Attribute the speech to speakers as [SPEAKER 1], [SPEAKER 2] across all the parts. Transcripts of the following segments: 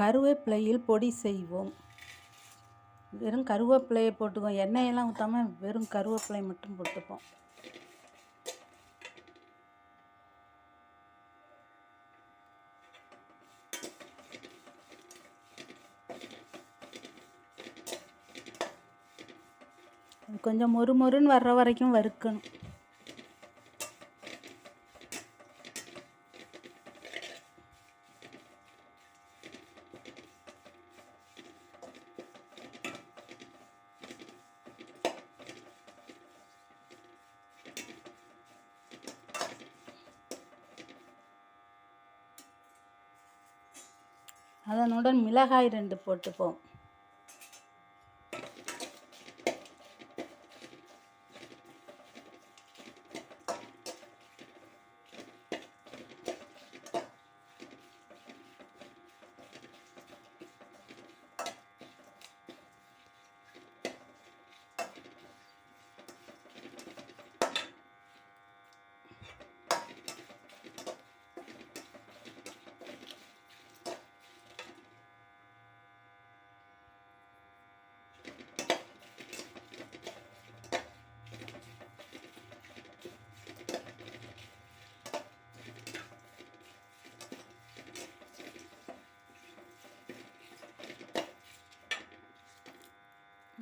[SPEAKER 1] கருவேப்பிலையில் பொடி செய்வோம். வெறும் கருவேப்பிலையை போட்டுக்குவோம். எண்ணெயெல்லாம் ஊற்றாம வெறும் கருவேப்பிலை மட்டும் போட்டுப்போம். கொஞ்சம் மொறு மொறுன்னு வர்ற வரைக்கும் வறுக்கணும். அதனுடன் மிளகாய் ரெண்டு போட்டுப்போம்.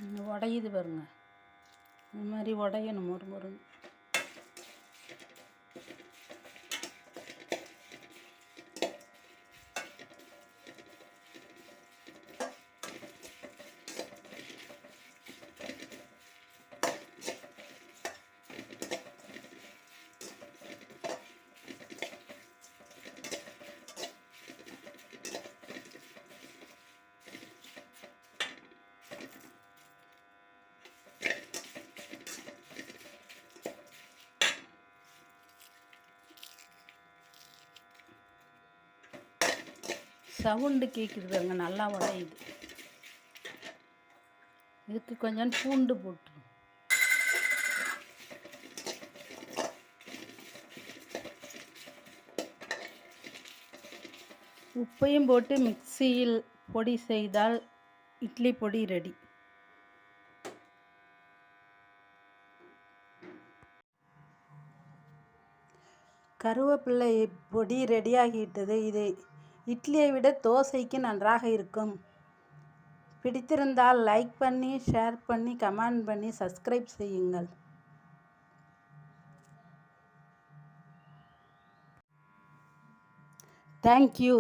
[SPEAKER 1] உடையுது பாருங்க. இந்த மாதிரி உடையணும் மொறு. மொறுன்னு சவுண்டு கேட்குது பாருங்க நல்லா உடையுது இதுக்கு கொஞ்சம் பூண்டு போட்டு. உப்பையும் போட்டு மிக்சியில் பொடி செய்தால் இட்லி பொடி ரெடி. கருவேப்பிள்ளை பொடி ரெடியாகிவிட்டது இதை இட்லியை விட தோசைக்கு நன்றாக இருக்கும். பிடித்திருந்தால் லைக் பண்ணி ஷேர் பண்ணி கமெண்ட் பண்ணி சப்ஸ்கிரைப் செய்யுங்கள். தேங்க்யூ